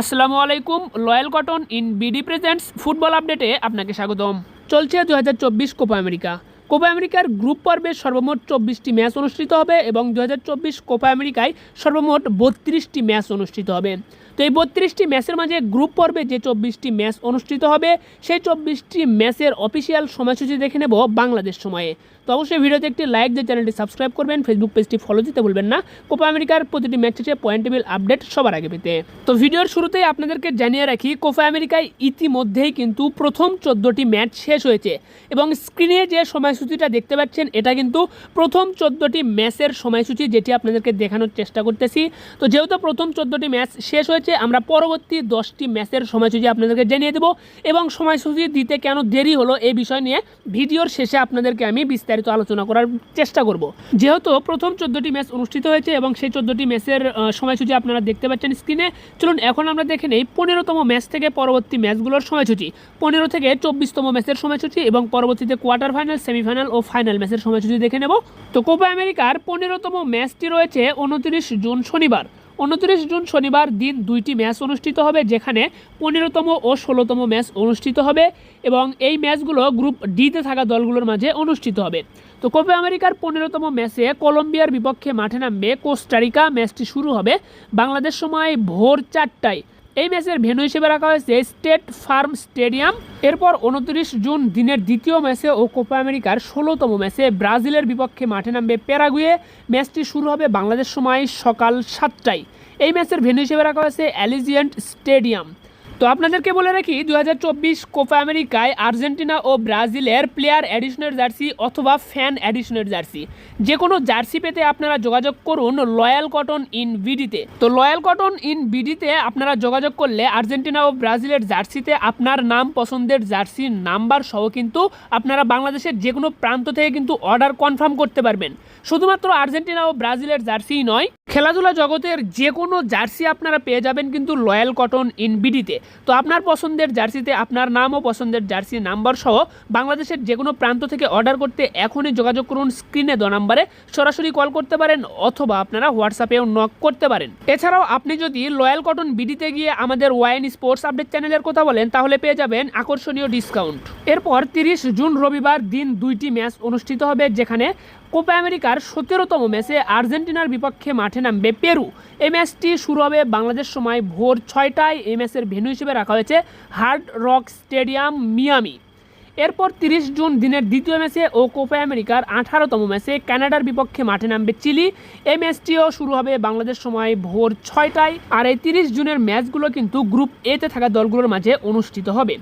আসসালামু আলাইকুম loyal cotton in BD presents football আপডেটে আপনাকে স্বাগতম। চলছে দু হাজার চব্বিশ কোপা আমেরিকা কোপা আমেরিকার গ্রুপ পর্বে সর্বমোট চব্বিশটি ম্যাচ অনুষ্ঠিত হবে এবং দু হাজার চব্বিশ কোপা আমেরিকায় সর্বমোট বত্রিশটি ম্যাচ অনুষ্ঠিত হবে। তো এই বত্রিশটি ম্যাচের মাঝে গ্রুপ পর্বে যে চব্বিশটি ম্যাচ অনুষ্ঠিত হবে, সেই চব্বিশটি ম্যাচের অফিসিয়াল সময়সূচি দেখে নেব বাংলাদেশ সময়ে। তো অবশ্যই ভিডিওতে একটি লাইক দিয়ে চ্যানেলটি সাবস্ক্রাইব করবেন, ফেসবুক পেজটি ফলো দিতে ভুলবেন না। কোপা আমেরিকার প্রতিটি ম্যাচ শেষে পয়েন্ট টেবিল আপডেট সবার আগে পেতে। তো ভিডিওর শুরুতেই আপনাদেরকে জানিয়ে রাখি, কোপা আমেরিকায় ইতিমধ্যেই কিন্তু প্রথম চোদ্দোটি ম্যাচ শেষ হয়েছে এবং স্ক্রিনে যে সময়সূচিটা দেখতে পাচ্ছেন, এটা কিন্তু প্রথম চোদ্দোটি ম্যাচের সময়সূচি যেটি আপনাদেরকে দেখানোর চেষ্টা করতেছি। তো যেহেতু প্রথম চোদ্দোটি ম্যাচ শেষ হয়েছে, আমরা পরবর্তী দশটি ম্যাচের সময়সূচি আপনাদেরকে জানিয়ে দেবো এবং সময়সূচি দিতে কেন দেরি হলো এই বিষয় নিয়ে ভিডিওর শেষে আপনাদেরকে আমি বিস্তারিত আলোচনা করার চেষ্টা করব। যেহেতু প্রথম চোদ্দোটি ম্যাচ অনুষ্ঠিত হয়েছে এবং সেই চোদ্দোটি ম্যাচের সময়সূচি আপনারা দেখতে পাচ্ছেন স্ক্রিনে। চলুন, এখন আমরা দেখে নেই পনেরোতম ম্যাচ থেকে পরবর্তী ম্যাচগুলোর সময়সূচি। পনেরো থেকে চব্বিশতম ম্যাচের সময়সূচি এবং পরবর্তীতে কোয়ার্টার ফাইনাল, সেমিফাইনাল ও ফাইনাল ম্যাচের সময়সূচি দেখে নেব, তো কোপা আমেরিকার পনেরোতম ম্যাচটি রয়েছে উনত্রিশ জুন শনিবার। উনত্রিশ জুন শনিবার দিন দুইটি ম্যাচ অনুষ্ঠিত হবে, যেখানে পনেরোতম ও ষোলোতম ম্যাচ অনুষ্ঠিত হবে এবং এই ম্যাচগুলো গ্রুপ ডিতে থাকা দলগুলোর মাঝে অনুষ্ঠিত হবে। তো কোপা আমেরিকার পনেরোতম ম্যাচে কলম্বিয়ার বিপক্ষে মাঠে নামবে কোস্টারিকা। ম্যাচটি শুরু হবে বাংলাদেশ সময় ভোর চারটায়। এই ম্যাচের ভেন্যু হিসেবে রাখা হয়েছে স্টেট ফার্ম স্টেডিয়াম। এরপর উনত্রিশ জুন দিনের দ্বিতীয় ম্যাচে ও কোপা আমেরিকার ষোলোতম ম্যাচে ব্রাজিলের বিপক্ষে মাঠে নামবে প্যারাগুয়ে। ম্যাচটি শুরু হবে বাংলাদেশ সময় সকাল সাতটায়। এই ম্যাচের ভেন্যু হিসেবে রাখা হয়েছে অ্যালিজিয়েন্ট স্টেডিয়াম। তো আপনাদেরকে বলে রাখি দু হাজার চব্বিশ কোপা আমেরিকায় আর্জেন্টিনা ও ব্রাজিলের প্লেয়ার অ্যাডিশনের জার্সি অথবা ফ্যান অ্যাডিশনের জার্সি যে কোনো জার্সি পেতে আপনারা যোগাযোগ করুন লয়াল কটন ইন বিডিতে তো। লয়াল কটন ইন বিডিতে আপনারা যোগাযোগ করলে আর্জেন্টিনা ও ব্রাজিলের জার্সিতে আপনার নাম, পছন্দের জার্সির নাম্বার সহ কিন্তু আপনারা বাংলাদেশের যে কোনো প্রান্ত থেকে কিন্তু অর্ডার কনফার্ম করতে পারবেন। শুধুমাত্র আর্জেন্টিনা ও ব্রাজিলের জার্সিই নয় খেলাধুলা জগতের যে কোনো জার্সি আপনারা পেয়ে যাবেন কিন্তু লয়াল কটন ইন বিডিতে তো আপনার পছন্দের জার্সিতে আপনার নাম ও পছন্দের জার্সি নাম্বার সহ বাংলাদেশের যে কোনো প্রান্ত থেকে অর্ডার করতে এখনই যোগাযোগ করুন স্ক্রিনে দ নাম্বারে। সরাসরি কল করতে পারেন অথবা আপনারা হোয়াটসঅ্যাপেও নক করতে পারেন। এছাড়াও আপনি যদি লয়াল কটন বিডিতে গিয়ে আমাদের ওয়াইন স্পোর্টস আপডেট চ্যানেলের কথা বলেন, তাহলে পেয়ে যাবেন আকর্ষণীয় ডিসকাউন্ট। এরপর তিরিশ জুন রবিবার দিন দুইটি ম্যাচ অনুষ্ঠিত হবে, যেখানে কোপা আমেরিকার সতেরোতম ম্যাচে আর্জেন্টিনার বিপক্ষে মাঠে নামবে পেরু। এই ম্যাচটি শুরু হবে বাংলাদেশ সময় ভোর ছয়টায়। এই ম্যাচের ভেন্যু হিসেবে রাখা হয়েছে হার্ড রক স্টেডিয়াম মিয়ামি। এরপর তিরিশ জুন দিনের দ্বিতীয় ম্যাচে ও কোপা আমেরিকার আঠারোতম ম্যাচে কানাডার বিপক্ষে মাঠে নামবে চিলি। এই ম্যাচটিও শুরু হবে বাংলাদেশ সময় ভোর ছয়টায়। আর এই তিরিশ জুনের ম্যাচগুলো কিন্তু গ্রুপ এতে থাকা দলগুলোর মাঝে অনুষ্ঠিত হবে।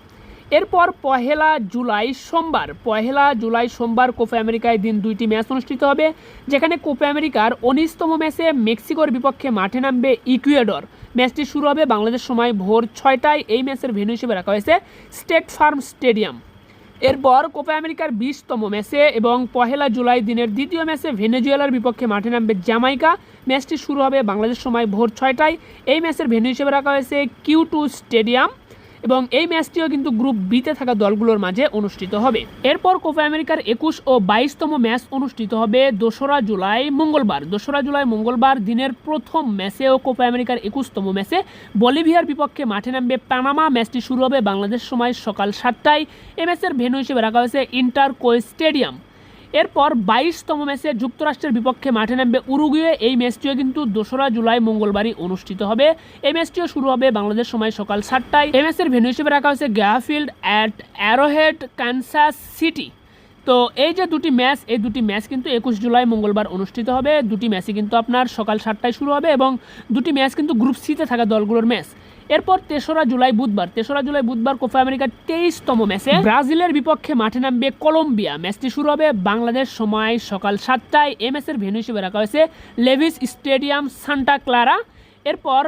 এরপর পহেলা জুলাই সোমবার, পহেলা জুলাই সোমবার কোপা আমেরিকায় দিন দুইটি ম্যাচ অনুষ্ঠিত হবে, যেখানে কোপা আমেরিকার উনিশতম ম্যাচে মেক্সিকোর বিপক্ষে মাঠে নামবে ইকুয়েডর। ম্যাচটি শুরু হবে বাংলাদেশ সময় ভোর ছয়টায়। এই ম্যাচের ভেন্যু হিসেবে রাখা হয়েছে স্টেট ফার্ম স্টেডিয়াম। এরপর কোপা আমেরিকার বিশতম ম্যাচে এবং পহেলা জুলাই দিনের দ্বিতীয় ম্যাচে ভেনেজুয়েলার বিপক্ষে মাঠে নামবে জামাইকা ম্যাচটি শুরু হবে বাংলাদেশ সময় ভোর ছয়টায়। এই ম্যাচের ভেন্যু হিসেবে রাখা হয়েছে কিউ টু স্টেডিয়াম। এবং এই ম্যাচটিও কিন্তু গ্রুপ বিতে থাকা দলগুলোর মাঝে অনুষ্ঠিত হবে। এরপর কোপা আমেরিকার একুশ ও বাইশতম ম্যাচ অনুষ্ঠিত হবে দোসরা জুলাই মঙ্গলবার। দোসরা জুলাই মঙ্গলবার দিনের প্রথম ম্যাচে ও কোপা আমেরিকার একুশতম ম্যাচে বলিভিয়ার বিপক্ষে মাঠে নামবে পানামা। ম্যাচটি শুরু হবে বাংলাদেশ সময় সকাল সাতটায়। এই ম্যাচের ভেন্যু হিসেবে রাখা হয়েছে ইন্টার কো স্টেডিয়াম। এরপর বাইশতম ম্যাচে যুক্তরাষ্ট্রের বিপক্ষে মাঠে নামবে উরুগুয়ে। এই ম্যাচটিও কিন্তু দোসরা জুলাই মঙ্গলবারই অনুষ্ঠিত হবে। এই ম্যাচটিও শুরু হবে বাংলাদেশ সময় সকাল সাতটায়। এই ম্যাচের ভেন্যু হিসেবে রাখা হয়েছে গ্যাফিল্ড অ্যাট অ্যারোহেড, কানসাস সিটি। তো এই যে দুটি ম্যাচ, এই দুটি ম্যাচ কিন্তু একুশ জুলাই মঙ্গলবার অনুষ্ঠিত হবে। দুটি ম্যাচই কিন্তু আপনার সকাল সাতটায় শুরু হবে এবং দুটি ম্যাচ কিন্তু গ্রুপ সিতে থাকা দলগুলোর ম্যাচ। এরপর তেসরা জুলাই বুধবার, তেসরা জুলাই বুধবার কোপা আমেরিকার তেইশতম ম্যাচে ব্রাজিলের বিপক্ষে মাঠে নামবে কলম্বিয়া। ম্যাচটি শুরু হবে বাংলাদেশ সময় সকাল সাতটায়। এই ম্যাচের ভেন্যু হিসেবে রাখা হয়েছে লেভিস স্টেডিয়াম সান্টা ক্লারা। এরপর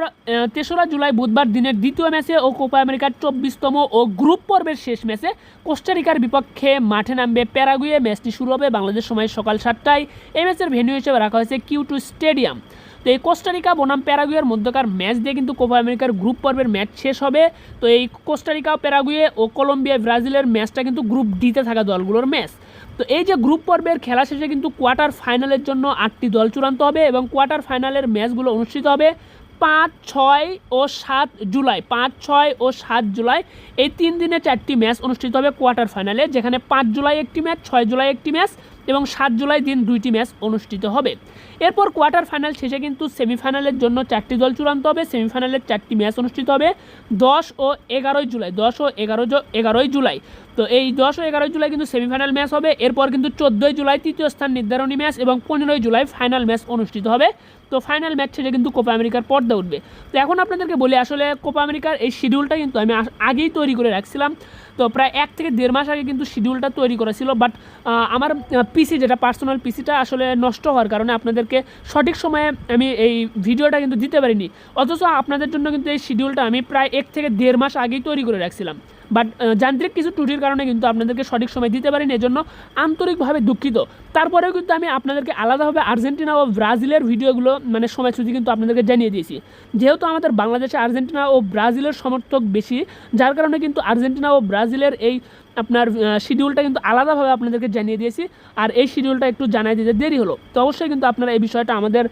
তেসরা জুলাই বুধবার দিনের দ্বিতীয় ম্যাচে ও কোপা আমেরিকার চব্বিশতম ও গ্রুপ পর্বের শেষ ম্যাচে কোস্টারিকার বিপক্ষে মাঠে নামবে প্যারাগুয়ে। ম্যাচটি শুরু হবে বাংলাদেশ সময় সকাল সাতটায়। এই ম্যাচের ভেন্যু হিসেবে রাখা হয়েছে কিউটু স্টেডিয়াম। তো এই কোস্টারিকা, বনাম, প্যারাগুয়ের মধ্যকার ম্যাচ দিয়ে কিন্তু কোপা আমেরিকার গ্রুপ পর্বের ম্যাচ শেষ হবে। তো এই কোস্টারিকা, প্যারাগুয়ে ও কলম্বিয়া, ব্রাজিলের ম্যাচটা কিন্তু গ্রুপ ডিতে থাকা দলগুলোর ম্যাচ। তো এই যে গ্রুপ পর্বের খেলা শেষে কিন্তু কোয়ার্টার ফাইনালের জন্য আটটি দল চূড়ান্ত হবে এবং কোয়ার্টার ফাইনালের ম্যাচগুলো অনুষ্ঠিত হবে। পাঁচ, ছয় ও সাত জুলাই। পাঁচ, ছয় ও সাত জুলাই এই তিন দিনে চারটি ম্যাচ অনুষ্ঠিত হবে কোয়ার্টার ফাইনালে, যেখানে পাঁচ জুলাই একটি ম্যাচ, ছয় জুলাই একটি ম্যাচ এবং সাত জুলাই দিন দুইটি ম্যাচ অনুষ্ঠিত হবে। এরপর কোয়ার্টার ফাইনাল শেষে কিন্তু সেমিফাইনালের জন্য চারটি দল চূড়ান্ত হবে। সেমিফাইনালের চারটি ম্যাচ অনুষ্ঠিত হবে দশ ও এগারোই জুলাই, দশ ও এগারো এগারোই জুলাই। তো এই দশ ও এগারোই জুলাই কিন্তু সেমিফাইনাল ম্যাচ হবে। এরপর কিন্তু চোদ্দোই জুলাই তৃতীয় স্থান নির্ধারণী ম্যাচ এবং পনেরোই জুলাই ফাইনাল ম্যাচ অনুষ্ঠিত হবে। তো ফাইনাল ম্যাচ শেষে কিন্তু কোপা আমেরিকার পর্দা উঠবে। তো এখন আপনাদেরকে বলি, আসলে কোপা আমেরিকার এই শিডিউলটা কিন্তু আমি আগেই তৈরি করে রাখছিলাম। তো প্রায় এক থেকে দেড় মাস আগে কিন্তু শিডিউলটা তৈরি করা ছিল বাট আমার পিসি যেটা পার্সোনাল পিসিটা আসলে নষ্ট হওয়ার কারণে আপনাদেরকে সঠিক সময়ে আমি এই ভিডিওটা কিন্তু দিতে পারিনি। অথচ আপনাদের জন্য কিন্তু এই শিডিউলটা আমি প্রায় এক থেকে দেড় মাস আগেই তৈরি করে রাখছিলাম। বাট যান্ত্রিক কিছু ত্রুটির কারণে কিন্তু আপনাদেরকে সঠিক সময় দিতে পারিনি, এজন্য আন্তরিকভাবে দুঃখিত। তারপরেও কিন্তু আমি আপনাদেরকে আলাদাভাবে আর্জেন্টিনা ও ব্রাজিলের ভিডিওগুলো মানে সময়সূচি কিন্তু আপনাদেরকে জানিয়ে দিয়েছি। যেহেতু আমাদের বাংলাদেশে আর্জেন্টিনা ও ব্রাজিলের সমর্থক বেশি, যার কারণে কিন্তু আর্জেন্টিনা ও ব্রাজিলের এই আপনার শিডিউলটা কিন্তু আলাদাভাবে আপনাদেরকে জানিয়ে দিয়েছি। আর এই শিডিউলটা একটু জানাই দিতে দেরি হলো। তো অবশ্যই কিন্তু আপনারা এই বিষয়টা আমাদের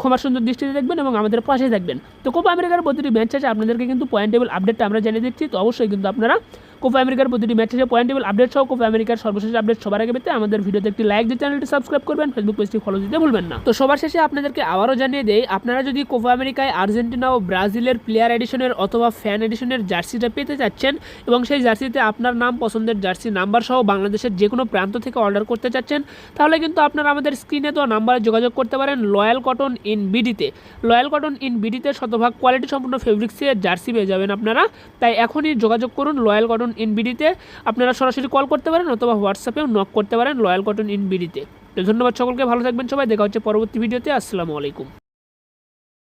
ক্ষমার ক্ষমা সুন্দর দৃষ্টিতে দেখবেন এবং আমাদের পাশে দেখবেন তো কোপা আমেরিকার প্রতিটি ম্যাচ আছে আপনাদেরকে কিন্তু পয়েন্ট টেবিল আপডেটটা আমরা জানিয়ে দিচ্ছি। তো অবশ্যই কিন্তু আপনারা কোপা আমেরিকার প্রতিটি ম্যাচ শেষে পয়েন্ট টেবিল আপডেট সহ কোপা আমেরিকার সর্বশেষ আপডেট সবার আগে পেতে আমাদের ভিডিওতে একটি লাইক দিয়ে চ্যানেলটি সাবস্ক্রাইব করবেন ফেসবুক পেজটি ফলো দিতে ভুলবেন না। তো সবার শেষে আপনাদেরকে আবারও জানিয়ে দেই, আপনারা যদি কোপা আমেরিকায় আর্জেন্টিনা ও ব্রাজিলের প্লেয়ার এডিশনের অথবা ফ্যান এডিশনের জার্সিটা পেতে চাচ্ছেন এবং সেই জার্সিতে আপনার নাম, পছন্দের জার্সি নাম্বার সহ বাংলাদেশের যে কোনো প্রান্ত থেকে অর্ডার করতে চাচ্ছেন, তাহলে কিন্তু আপনারা আমাদের স্ক্রিনে তো নাম্বারে যোগাযোগ করতে পারেন লয়াল কটন ইন বিডিতে লয়াল কটন ইন বিডিতে শতভাগ কোয়ালিটি সম্পূর্ণ ফেব্রিক্সের জার্সি পেয়ে যাবেন আপনারা। তাই এখনই যোগাযোগ করুন লয়াল কটন ইন বিডিতে আপনারা সরাসরি কল করতে পারেন অথবা হোয়াটসঅ্যাপেও নক করতে পারেন লয়াল কটন ইন বিডিতে তো ধন্যবাদ সকলকে, ভালো থাকবেন সবাই, দেখা হচ্ছে পরবর্তী ভিডিওতে, আসসালামু আলাইকুম।